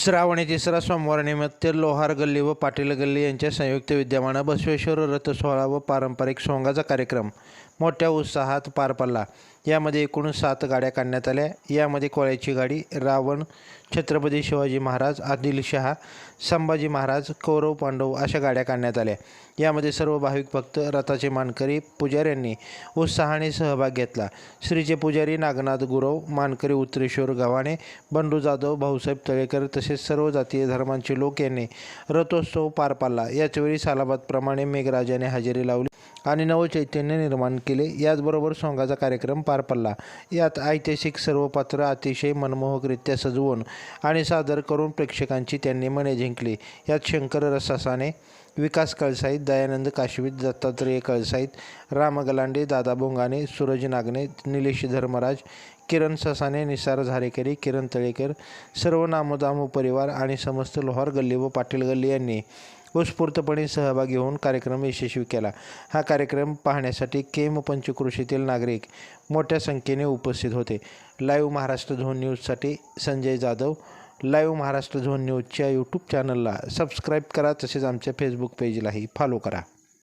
श्रावणी तिसरा सोमवारनिमित्त लोहार गल्ली व पाटील गल्ली यांच्या संयुक्त विद्यमानं बसवेश्वर रथसोहळा व पारंपरिक सोंगाचा कार्यक्रम मोठ्या उत्साहात पार पडला. यामध्ये एकूण सात गाड्या काढण्यात आल्या. यामध्ये कोळ्याची गाडी रावण छत्रपती शिवाजी महाराज आदिलशहा संभाजी महाराज कौरव पांडव अशा गाड्या काढण्यात आल्या. यामध्ये सर्व भाविक भक्त रथाचे मानकरी पुजाऱ्यांनी उत्साहाने सहभाग घेतला. श्रीचे पुजारी नागनाथ गुरव मानकरी उत्तरेश्वर गव्हाणे बंडू जाधव भाऊसाहेब तळेकर तसेच सर्व जातीय धर्मांचे लोक यांनी रथोत्सव पार पाडला. याचवेळी सालाबादप्रमाणे मेघराजाने हजेरी लावली. आणि नवचैतन्य निर्माण केले. याचबरोबर सोंगाचा कार्यक्रम पार पडला. यात ऐतिहासिक सर्व पात्र अतिशय मनमोहकरित्या सजवून आणि सादर करून प्रेक्षकांची त्यांनी मने जिंकली. यात शंकर रसासाने विकास कळसाईत दयानंद काशवीत दत्तात्रेय कळसाईत राम गलांडे दादा भोंगाने सूरज नागने निलेश धर्मराज किरण ससाने निसार झारेकरी किरण तळेकर सर्व नामोदामो परिवार आणि समस्त लोहार गल्ली व पाटील गल्ली यांनी उत्स्फूर्तपणे सहभागी होऊन कार्यक्रम यशस्वी केला. हा कार्यक्रम पाहण्यासाठी केम पंचकृषीतील नागरिक मोठ्या संख्येने उपस्थित होते. लाईव्ह महाराष्ट्र झोन न्यूजसाठी संजय जाधव. लाईव्ह महाराष्ट्र झोन न्यूजच्या यूट्यूब चॅनलला सबस्क्राईब करा तसेच आमच्या फेसबुक पेजलाही फॉलो करा.